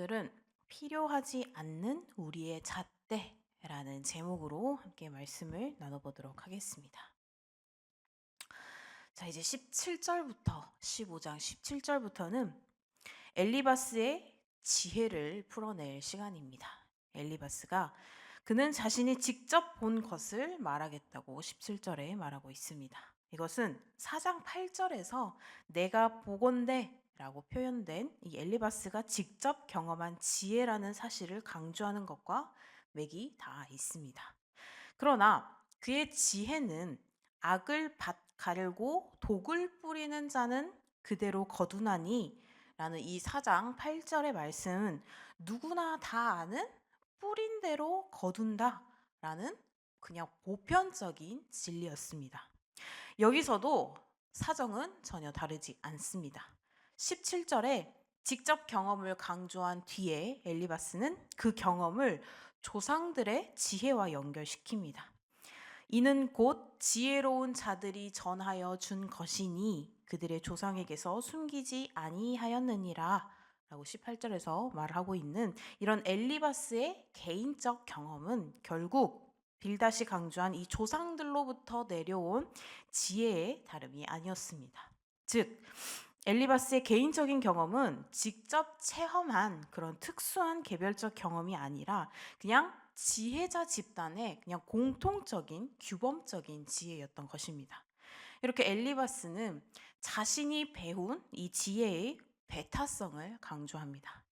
오늘은 필요하지 않는 우리의 잣대라는 제목으로 함께 말씀을 나눠보도록 하겠습니다. 자, 이제 17절부터 15장 17절부터는 엘리바스의 지혜를 풀어낼 시간입니다. 엘리바스가 그는 자신이 직접 본 것을 말하겠다고 17절에 말하고 있습니다. 이것은 4장 8절에서 내가 보건대 라고 표현된 이 엘리바스가 직접 경험한 지혜라는 사실을 강조하는 것과 맥이 다 있습니다. 그러나 그의 지혜는 악을 밭 가르고 독을 뿌리는 자는 그대로 거두나니 라는 이 4장 8절의 말씀은 누구나 다 아는 뿌린 대로 거둔다 라는 그냥 보편적인 진리였습니다. 여기서도 사정은 전혀 다르지 않습니다. 17절에 직접 경험을 강조한 뒤에 엘리바스는 그 경험을 조상들의 지혜와 연결시킵니다. 이는 곧 지혜로운 자들이 전하여 준 것이니 그들의 조상에게서 숨기지 아니하였느니라 라고 18절에서 말하고 있는 이런 엘리바스의 개인적 경험은 결국 빌다시 강조한 이 조상들로부터 내려온 지혜의 다름이 아니었습니다. 즉 엘리바스의 개인적인 경험은 직접 체험한 그런 특수한 개별적 경험이 아니라 그냥 지혜자 집단의 그냥 공통적인 규범적인 지혜였던 것입니다. 이렇게 엘리바스는 자신이 배운 이 지혜의 배타성을 강조합니다.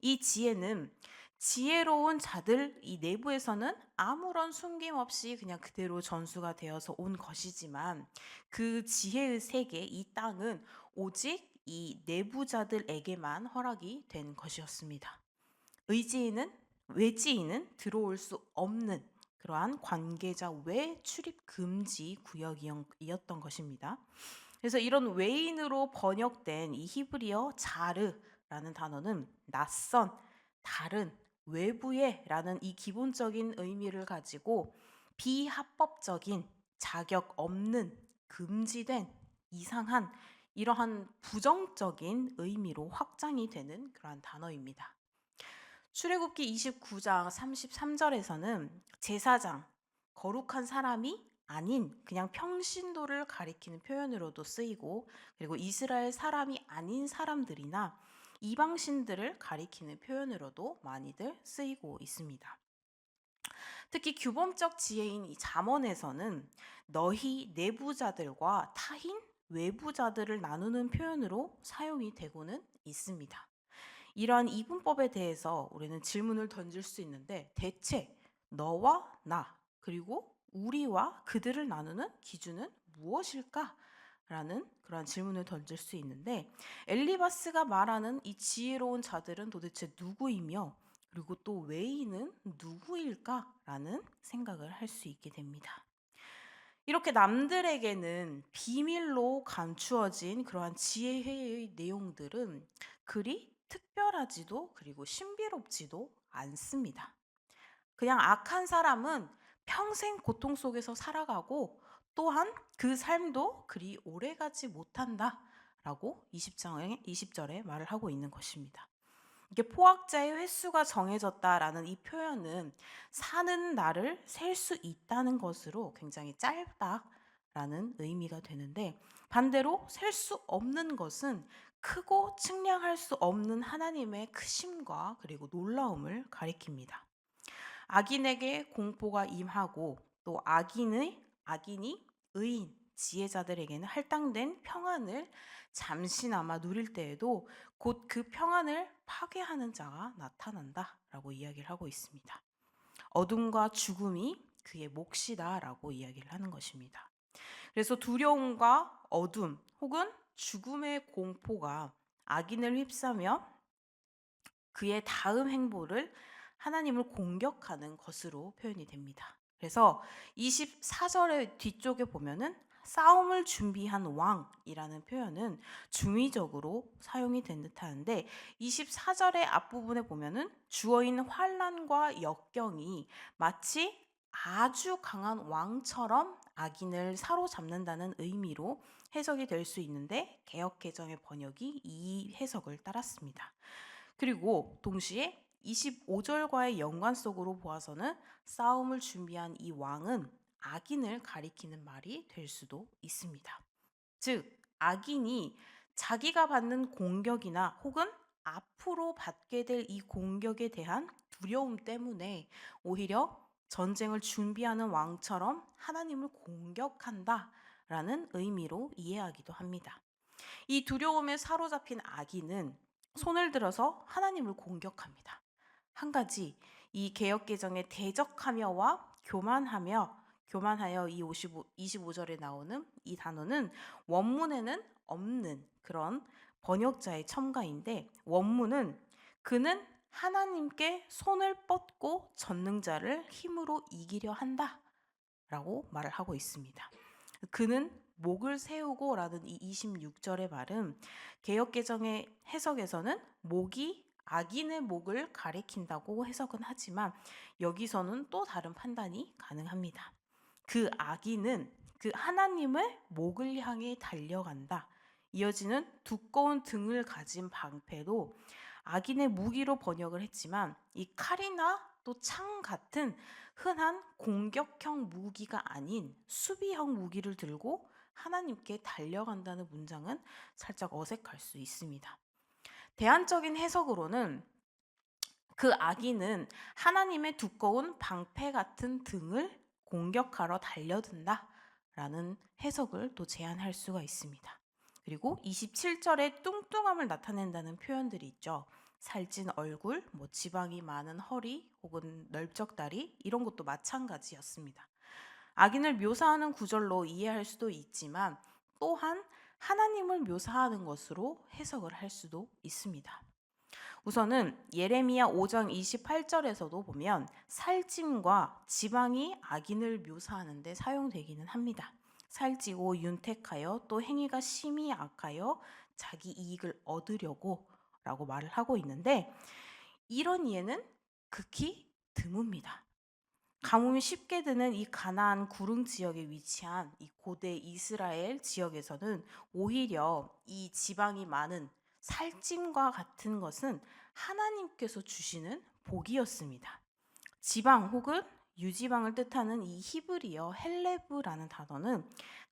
이 지혜는 지혜로운 자들 이 내부에서는 아무런 숨김 없이 그냥 그대로 전수가 되어서 온 것이지만 그 지혜의 세계 이 땅은 오직 이 내부자들에게만 허락이 된 것이었습니다. 의지인은 외지인은 들어올 수 없는 그러한 관계자 외 출입 금지 구역이었던 것입니다. 그래서 이런 외인으로 번역된 이 히브리어 자르라는 단어는 낯선, 다른, 외부의라는 이 기본적인 의미를 가지고 비합법적인, 자격 없는, 금지된, 이상한 이러한 부정적인 의미로 확장이 되는 그러한 단어입니다. 출애굽기 29장 33절에서는 제사장, 거룩한 사람이 아닌 그냥 평신도를 가리키는 표현으로도 쓰이고 그리고 이스라엘 사람이 아닌 사람들이나 이방신들을 가리키는 표현으로도 많이들 쓰이고 있습니다. 특히 규범적 지혜인 이 잠언에서는 너희 내부자들과 타인 외부자들을 나누는 표현으로 사용이 되고는 있습니다. 이러한 이분법에 대해서 우리는 질문을 던질 수 있는데 대체 너와 나 그리고 우리와 그들을 나누는 기준은 무엇일까? 라는 그런 질문을 던질 수 있는데 엘리바스가 말하는 이 지혜로운 자들은 도대체 누구이며 그리고 또 외인은 누구일까라는 생각을 할 수 있게 됩니다. 이렇게 남들에게는 비밀로 감추어진 그러한 지혜의 내용들은 그리 특별하지도 그리고 신비롭지도 않습니다. 그냥 악한 사람은 평생 고통 속에서 살아가고 또한 그 삶도 그리 오래 가지 못한다. 라고 20장에, 20절에 말을 하고 있는 것입니다. 이게 포악자의 횟수가 정해졌다라는 이 표현은 사는 날을 셀 수 있다는 것으로 굉장히 짧다라는 의미가 되는데 반대로 셀 수 없는 것은 크고 측량할 수 없는 하나님의 크심과 그리고 놀라움을 가리킵니다. 악인에게 공포가 임하고 또 악인의 악인이 의인 지혜자들에게는 할당된 평안을 잠시나마 누릴 때에도 곧 그 평안을 파괴하는 자가 나타난다라고 이야기를 하고 있습니다. 어둠과 죽음이 그의 몫이다라고 이야기를 하는 것입니다. 그래서 두려움과 어둠 혹은 죽음의 공포가 악인을 휩싸며 그의 다음 행보를 하나님을 공격하는 것으로 표현이 됩니다. 그래서 24절의 뒤쪽에 보면은 싸움을 준비한 왕이라는 표현은 중의적으로 사용이 된 듯하는데 24절의 앞부분에 보면은 주어인 환란과 역경이 마치 아주 강한 왕처럼 악인을 사로잡는다는 의미로 해석이 될 수 있는데 개혁 개정의 번역이 이 해석을 따랐습니다. 그리고 동시에 25절과의 연관 속으로 보아서는 싸움을 준비한 이 왕은 악인을 가리키는 말이 될 수도 있습니다. 즉, 악인이 자기가 받는 공격이나 혹은 앞으로 받게 될 이 공격에 대한 두려움 때문에 오히려 전쟁을 준비하는 왕처럼 하나님을 공격한다 라는 의미로 이해하기도 합니다. 이 두려움에 사로잡힌 악인은 손을 들어서 하나님을 공격합니다. 한 가지 이 개혁 개정에 대적하며와 교만하며 교만하여 이 55, 25절에 나오는 이 단어는 원문에는 없는 그런 번역자의 첨가인데 원문은 그는 하나님께 손을 뻗고 전능자를 힘으로 이기려 한다 라고 말을 하고 있습니다. 그는 목을 세우고 라는 이 26절의 말은 개혁개정의 해석에서는 목이 악인의 목을 가리킨다고 해석은 하지만 여기서는 또 다른 판단이 가능합니다. 그 악인은 그 하나님을 목을 향해 달려간다. 이어지는 두꺼운 등을 가진 방패도 악인의 무기로 번역을 했지만 이 칼이나 또 창 같은 흔한 공격형 무기가 아닌 수비형 무기를 들고 하나님께 달려간다는 문장은 살짝 어색할 수 있습니다. 대안적인 해석으로는 그 악인은 하나님의 두꺼운 방패 같은 등을 공격하러 달려든다 라는 해석을 또 제안할 수가 있습니다. 그리고 27절에 뚱뚱함을 나타낸다는 표현들이 있죠. 살찐 얼굴, 뭐 지방이 많은 허리 혹은 넓적 다리 이런 것도 마찬가지였습니다. 악인을 묘사하는 구절로 이해할 수도 있지만 또한 하나님을 묘사하는 것으로 해석을 할 수도 있습니다. 우선은 예레미야 5장 28절에서도 보면 살찜과 지방이 악인을 묘사하는데 사용되기는 합니다. 살찌고 윤택하여 또 행위가 심히 악하여 자기 이익을 얻으려고 라고 말을 하고 있는데 이런 이해는 극히 드뭅니다. 가뭄이 쉽게 드는 이 가나안 구릉 지역에 위치한 이 고대 이스라엘 지역에서는 오히려 이 지방이 많은 살찜과 같은 것은 하나님께서 주시는 복이었습니다. 지방 혹은 유지방을 뜻하는 이 히브리어 헬레브라는 단어는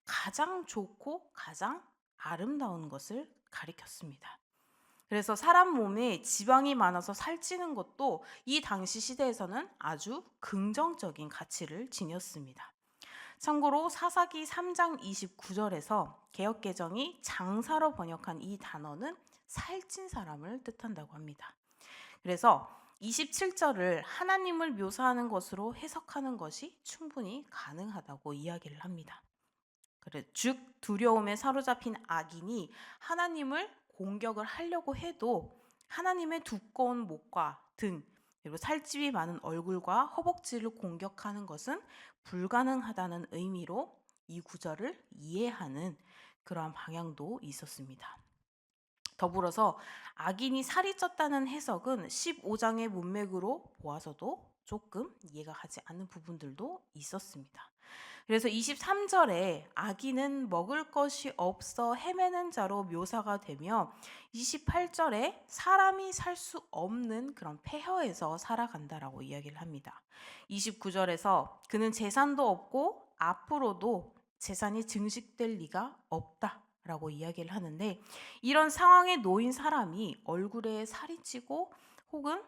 가장 좋고 가장 아름다운 것을 가리켰습니다. 그래서 사람 몸에 지방이 많아서 살찌는 것도 이 당시 시대에서는 아주 긍정적인 가치를 지녔습니다. 참고로 사사기 3장 29절에서 개혁개정이 장사로 번역한 이 단어는 살찐 사람을 뜻한다고 합니다. 그래서 27절을 하나님을 묘사하는 것으로 해석하는 것이 충분히 가능하다고 이야기를 합니다. 그래, 즉 두려움에 사로잡힌 악인이 하나님을 공격을 하려고 해도 하나님의 두꺼운 목과 등 그리고 살집이 많은 얼굴과 허벅지를 공격하는 것은 불가능하다는 의미로 이 구절을 이해하는 그러한 방향도 있었습니다. 더불어서 악인이 살이 쪘다는 해석은 15장의 문맥으로 보아서도 조금 이해가 가지 않는 부분들도 있었습니다. 그래서 23절에 아기는 먹을 것이 없어 헤매는 자로 묘사가 되며 28절에 사람이 살 수 없는 그런 폐허에서 살아간다라고 이야기를 합니다. 29절에서 그는 재산도 없고 앞으로도 재산이 증식될 리가 없다. 라고 이야기를 하는데 이런 상황에 놓인 사람이 얼굴에 살이 찌고 혹은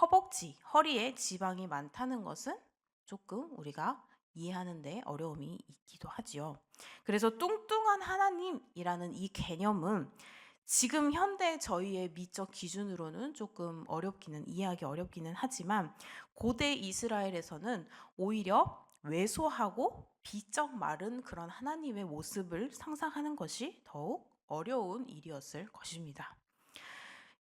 허벅지, 허리에 지방이 많다는 것은 조금 우리가 이해하는데 어려움이 있기도 하지요. 그래서 뚱뚱한 하나님이라는 이 개념은 지금 현대 저희의 미적 기준으로는 조금 어렵기는 이해하기 어렵기는 하지만 고대 이스라엘에서는 오히려 왜소하고 비적 마른 그런 하나님의 모습을 상상하는 것이 더욱 어려운 일이었을 것입니다.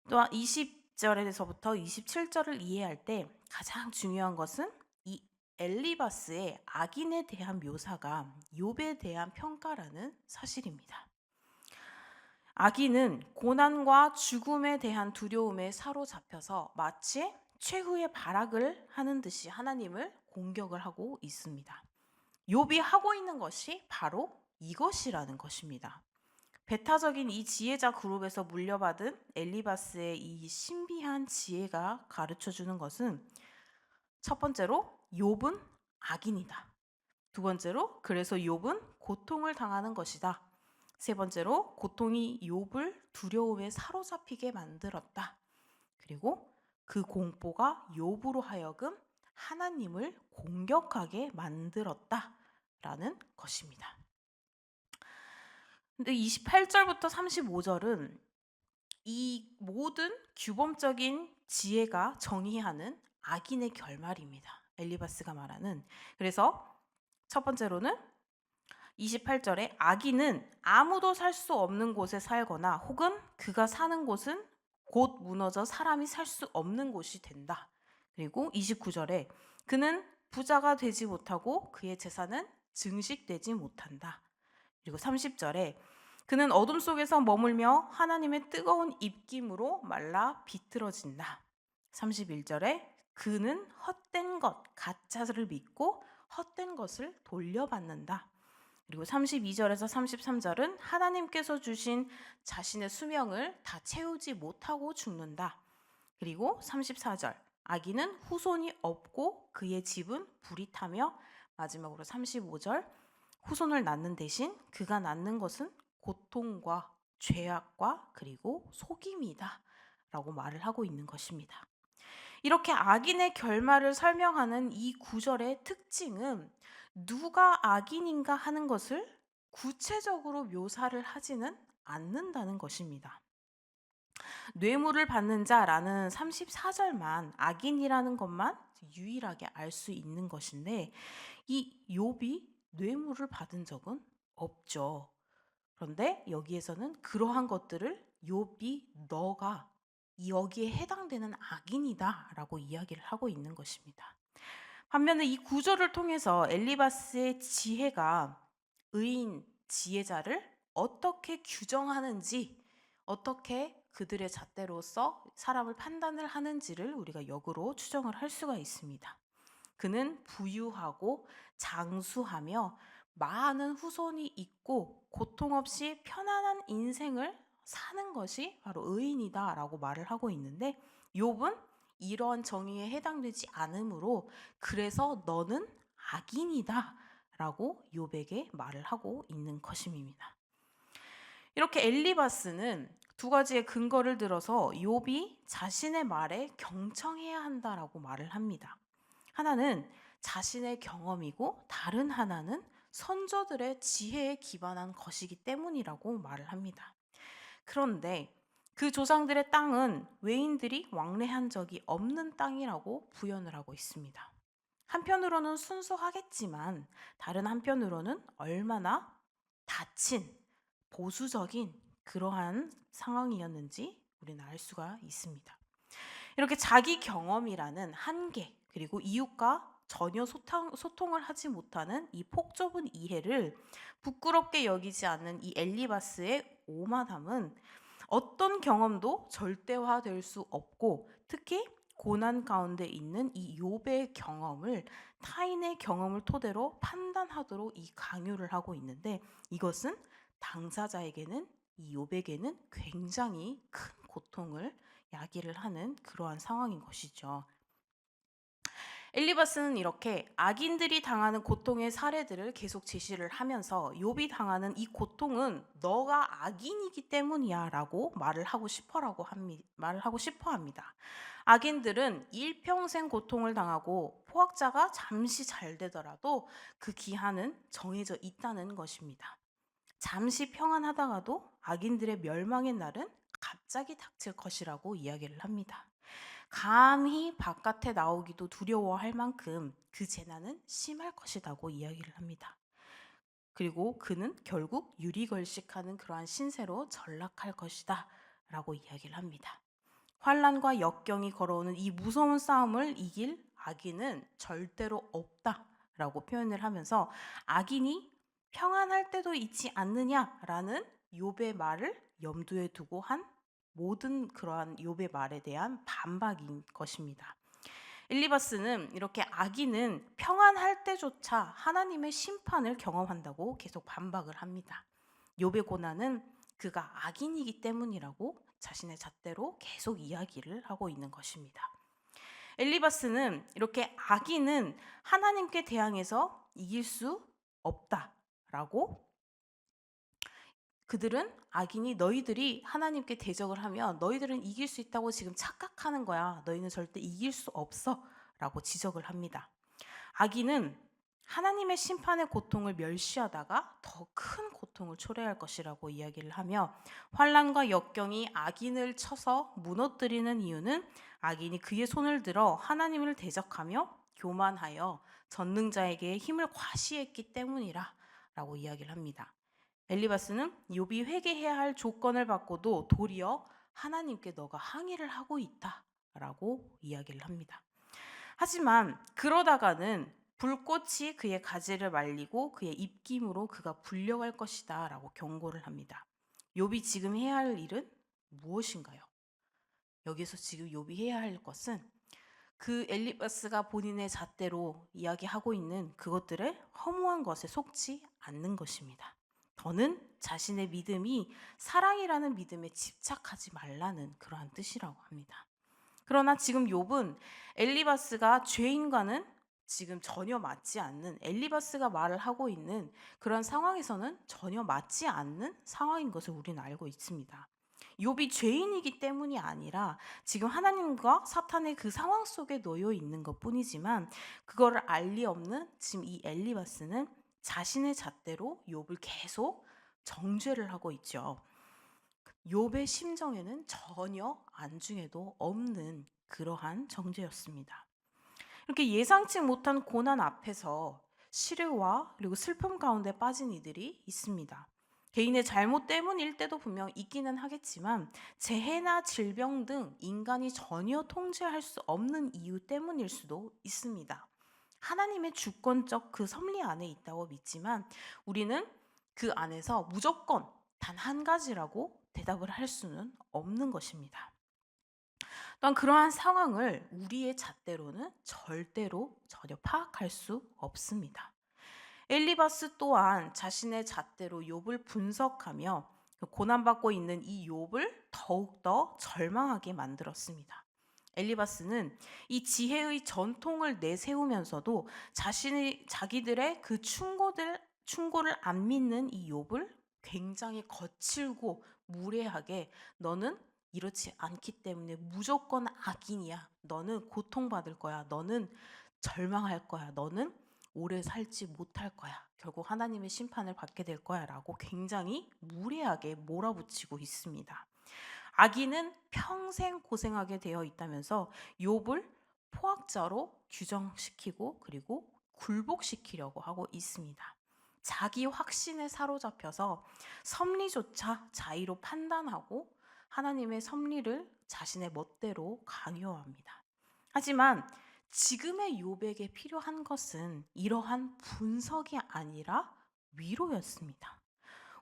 또한 20절에서부터 27절을 이해할 때 가장 중요한 것은 이 엘리바스의 악인에 대한 묘사가 욥에 대한 평가라는 사실입니다. 악인은 고난과 죽음에 대한 두려움에 사로잡혀서 마치 최후의 발악을 하는 듯이 하나님을 공격을 하고 있습니다. 욥이 하고 있는 것이 바로 이것이라는 것입니다. 배타적인 이 지혜자 그룹에서 물려받은 엘리바스의 이 신비한 지혜가 가르쳐 주는 것은 첫 번째로 욥은 악인이다. 두 번째로 그래서 욥은 고통을 당하는 것이다. 세 번째로 고통이 욥을 두려움에 사로잡히게 만들었다. 그리고 그 공포가 욥으로 하여금 하나님을 공격하게 만들었다 라는 것입니다. 근데 28절부터 35절은 이 모든 규범적인 지혜가 정의하는 악인의 결말입니다. 엘리바스가 말하는. 그래서 첫 번째로는 28절에 악인은 아무도 살 수 없는 곳에 살거나 혹은 그가 사는 곳은 곧 무너져 사람이 살 수 없는 곳이 된다. 그리고 29절에 그는 부자가 되지 못하고 그의 재산은 증식되지 못한다. 그리고 30절에 그는 어둠 속에서 머물며 하나님의 뜨거운 입김으로 말라 비틀어진다. 31절에 그는 헛된 것, 가짜를 믿고 헛된 것을 돌려받는다. 그리고 32절에서 33절은 하나님께서 주신 자신의 수명을 다 채우지 못하고 죽는다. 그리고 34절 아기는 후손이 없고 그의 집은 불이 타며 마지막으로 35절 후손을 낳는 대신 그가 낳는 것은 고통과 죄악과 그리고 속임이다. 라고 말을 하고 있는 것입니다. 이렇게 악인의 결말을 설명하는 이 구절의 특징은 누가 악인인가 하는 것을 구체적으로 묘사를 하지는 않는다는 것입니다. 뇌물을 받는 자라는 34절만 악인이라는 것만 유일하게 알 수 있는 것인데 이 욥이 뇌물을 받은 적은 없죠. 그런데 여기에서는 그러한 것들을 욥이 너가 여기에 해당되는 악인이다라고 이야기를 하고 있는 것입니다. 반면에 이 구절을 통해서 엘리바스의 지혜가 의인 지혜자를 어떻게 규정하는지 어떻게 그들의 잣대로서 사람을 판단을 하는지를 우리가 역으로 추정을 할 수가 있습니다. 그는 부유하고 장수하며 많은 후손이 있고 고통 없이 편안한 인생을 사는 것이 바로 의인이다라고 말을 하고 있는데 욥은 이러한 정의에 해당되지 않으므로 그래서 너는 악인이다라고 욥에게 말을 하고 있는 것입니다. 이렇게 엘리바스는 두 가지의 근거를 들어서 욥이 자신의 말에 경청해야 한다라고 말을 합니다. 하나는 자신의 경험이고 다른 하나는 선조들의 지혜에 기반한 것이기 때문이라고 말을 합니다. 그런데 그 조상들의 땅은 외인들이 왕래한 적이 없는 땅이라고 부연을 하고 있습니다. 한편으로는 순수하겠지만 다른 한편으로는 얼마나 닫힌 보수적인 그러한 상황이었는지 우리는 알 수가 있습니다. 이렇게 자기 경험이라는 한계 그리고 이웃과 전혀 소통, 소통을 하지 못하는 이 폭좁은 이해를 부끄럽게 여기지 않는 이 엘리바스의 오만함은 어떤 경험도 절대화될 수 없고 특히 고난 가운데 있는 이 욥의 경험을 타인의 경험을 토대로 판단하도록 이 강요를 하고 있는데 이것은 당사자에게는 이 욥에게는 굉장히 큰 고통을 야기를 하는 그러한 상황인 것이죠. 엘리바스는 이렇게 악인들이 당하는 고통의 사례들을 계속 제시를 하면서 욥이 당하는 이 고통은 너가 악인이기 때문이야라고 말을 하고 싶어라고 합니다. 말을 하고 싶어 합니다. 악인들은 일평생 고통을 당하고 포악자가 잠시 잘 되더라도 그 기한은 정해져 있다는 것입니다. 잠시 평안하다가도 악인들의 멸망의 날은 갑자기 닥칠 것이라고 이야기를 합니다. 감히 바깥에 나오기도 두려워할 만큼 그 재난은 심할 것이라고 이야기를 합니다. 그리고 그는 결국 유리걸식하는 그러한 신세로 전락할 것이다 라고 이야기를 합니다. 환란과 역경이 걸어오는 이 무서운 싸움을 이길 악인은 절대로 없다 라고 표현을 하면서 악인이 평안할 때도 있지 않느냐라는 욥의 말을 염두에 두고 한 모든 그러한 욥의 말에 대한 반박인 것입니다. 엘리바스는 이렇게 악인은 평안할 때조차 하나님의 심판을 경험한다고 계속 반박을 합니다. 욥의 고난은 그가 악인이기 때문이라고 자신의 잣대로 계속 이야기를 하고 있는 것입니다. 엘리바스는 이렇게 악인은 하나님께 대항해서 이길 수 없다라고 그들은 악인이 너희들이 하나님께 대적을 하면 너희들은 이길 수 있다고 지금 착각하는 거야. 너희는 절대 이길 수 없어. 라고 지적을 합니다. 악인은 하나님의 심판의 고통을 멸시하다가 더 큰 고통을 초래할 것이라고 이야기를 하며 환란과 역경이 악인을 쳐서 무너뜨리는 이유는 악인이 그의 손을 들어 하나님을 대적하며 교만하여 전능자에게 힘을 과시했기 때문이라 라고 이야기를 합니다. 엘리바스는 욥이 회개해야 할 조건을 받고도 도리어 하나님께 너가 항의를 하고 있다라고 이야기를 합니다. 하지만 그러다가는 불꽃이 그의 가지를 말리고 그의 입김으로 그가 불려갈 것이다라고 경고를 합니다. 욥이 지금 해야 할 일은 무엇인가요? 여기서 지금 욥이 해야 할 것은 그 엘리바스가 본인의 잣대로 이야기하고 있는 그것들의 허무한 것에 속지 않는 것입니다. 더는 자신의 믿음이 사랑이라는 믿음에 집착하지 말라는 그러한 뜻이라고 합니다. 그러나 지금 욥은 엘리바스가 죄인과는 지금 전혀 맞지 않는 엘리바스가 말을 하고 있는 그런 상황에서는 전혀 맞지 않는 상황인 것을 우리는 알고 있습니다. 욥이 죄인이기 때문이 아니라 지금 하나님과 사탄의 그 상황 속에 놓여 있는 것뿐이지만 그거를 알리 없는 지금 이 엘리바스는 자신의 잣대로 욥을 계속 정죄를 하고 있죠. 욥의 심정에는 전혀 안중에도 없는 그러한 정죄였습니다. 이렇게 예상치 못한 고난 앞에서 시르와 그리고 슬픔 가운데 빠진 이들이 있습니다. 개인의 잘못 때문일 때도 분명 있기는 하겠지만 재해나 질병 등 인간이 전혀 통제할 수 없는 이유 때문일 수도 있습니다. 하나님의 주권적 그 섭리 안에 있다고 믿지만 우리는 그 안에서 무조건 단 한 가지라고 대답을 할 수는 없는 것입니다. 또한 그러한 상황을 우리의 잣대로는 절대로 전혀 파악할 수 없습니다. 엘리바스 또한 자신의 잣대로 욥을 분석하며 고난받고 있는 이 욥을 더욱더 절망하게 만들었습니다. 엘리바스는 이 지혜의 전통을 내세우면서도 자신의 자기들의 그 충고들 충고를 안 믿는 이 욥을 굉장히 거칠고 무례하게 너는 이렇지 않기 때문에 무조건 악인이야. 너는 고통받을 거야. 너는 절망할 거야. 너는 오래 살지 못할 거야. 결국 하나님의 심판을 받게 될 거야. 라고 굉장히 무례하게 몰아붙이고 있습니다. 악인은 평생 고생하게 되어 있다면서 욥을 포악자로 규정시키고 그리고 굴복시키려고 하고 있습니다. 자기 확신에 사로잡혀서 섭리조차 자의로 판단하고 하나님의 섭리를 자신의 멋대로 강요합니다. 하지만 지금의 요백에 필요한 것은 이러한 분석이 아니라 위로였습니다.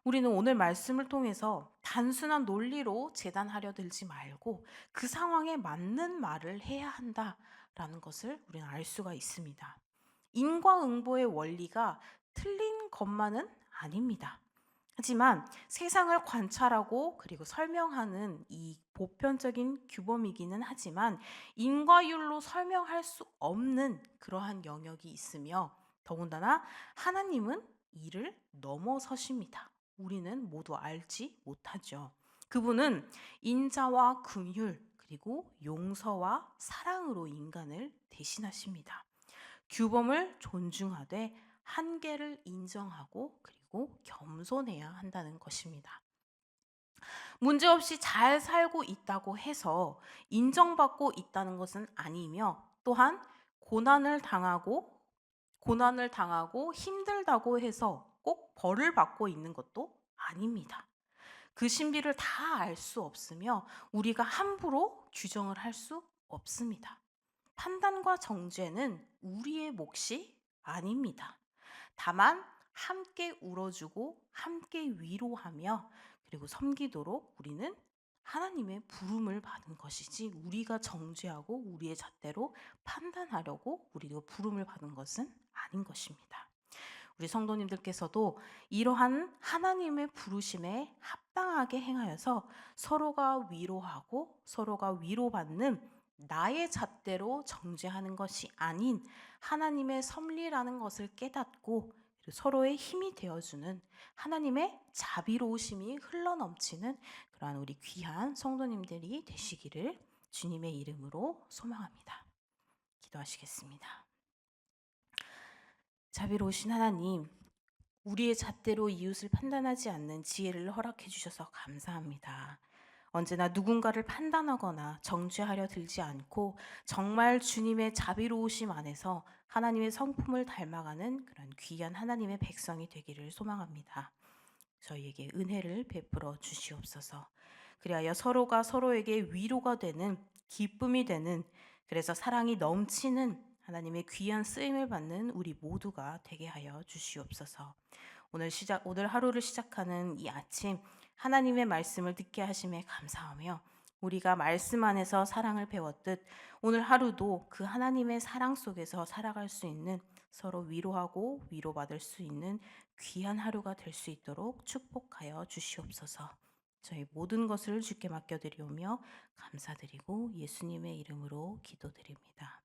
우리는 오늘 말씀을 통해서 단순한 논리로 재단하려 들지 말고 그 상황에 맞는 말을 해야 한다라는 것을 우리는 알 수가 있습니다. 인과응보의 원리가 틀린 것만은 아닙니다. 하지만 세상을 관찰하고 그리고 설명하는 이 보편적인 규범이기는 하지만 인과율로 설명할 수 없는 그러한 영역이 있으며 더군다나 하나님은 이를 넘어서십니다. 우리는 모두 알지 못하죠. 그분은 인자와 긍휼 그리고 용서와 사랑으로 인간을 대신하십니다. 규범을 존중하되 한계를 인정하고 그리고 겸손해야 한다는 것입니다. 문제없이 잘 살고 있다고 해서 인정받고 있다는 것은 아니며 또한 고난을 당하고 고난을 당하고 힘들다고 해서 꼭 벌을 받고 있는 것도 아닙니다. 그 신비를 다 알 수 없으며 우리가 함부로 규정을 할 수 없습니다. 판단과 정죄는 우리의 몫이 아닙니다. 다만 함께 울어주고 함께 위로하며 그리고 섬기도록 우리는 하나님의 부름을 받은 것이지 우리가 정죄하고 우리의 잣대로 판단하려고 우리가 부름을 받은 것은 아닌 것입니다. 우리 성도님들께서도 이러한 하나님의 부르심에 합당하게 행하여서 서로가 위로하고 서로가 위로받는 나의 잣대로 정죄하는 것이 아닌 하나님의 섭리라는 것을 깨닫고 서로의 힘이 되어주는 하나님의 자비로우심이 흘러넘치는 그러한 우리 귀한 성도님들이 되시기를 주님의 이름으로 소망합니다. 기도하시겠습니다. 자비로우신 하나님, 우리의 잣대로 이웃을 판단하지 않는 지혜를 허락해 주셔서 감사합니다. 언제나 누군가를 판단하거나 정죄하려 들지 않고 정말 주님의 자비로우심 안에서 하나님의 성품을 닮아가는 그런 귀한 하나님의 백성이 되기를 소망합니다. 저희에게 은혜를 베풀어 주시옵소서. 그리하여 서로가 서로에게 위로가 되는 기쁨이 되는 그래서 사랑이 넘치는 하나님의 귀한 쓰임을 받는 우리 모두가 되게 하여 주시옵소서. 오늘 시작 오늘 하루를 시작하는 이 아침 하나님의 말씀을 듣게 하심에 감사하며 우리가 말씀 안에서 사랑을 배웠듯 오늘 하루도 그 하나님의 사랑 속에서 살아갈 수 있는 서로 위로하고 위로받을 수 있는 귀한 하루가 될 수 있도록 축복하여 주시옵소서. 저희 모든 것을 주께 맡겨드리오며 감사드리고 예수님의 이름으로 기도드립니다.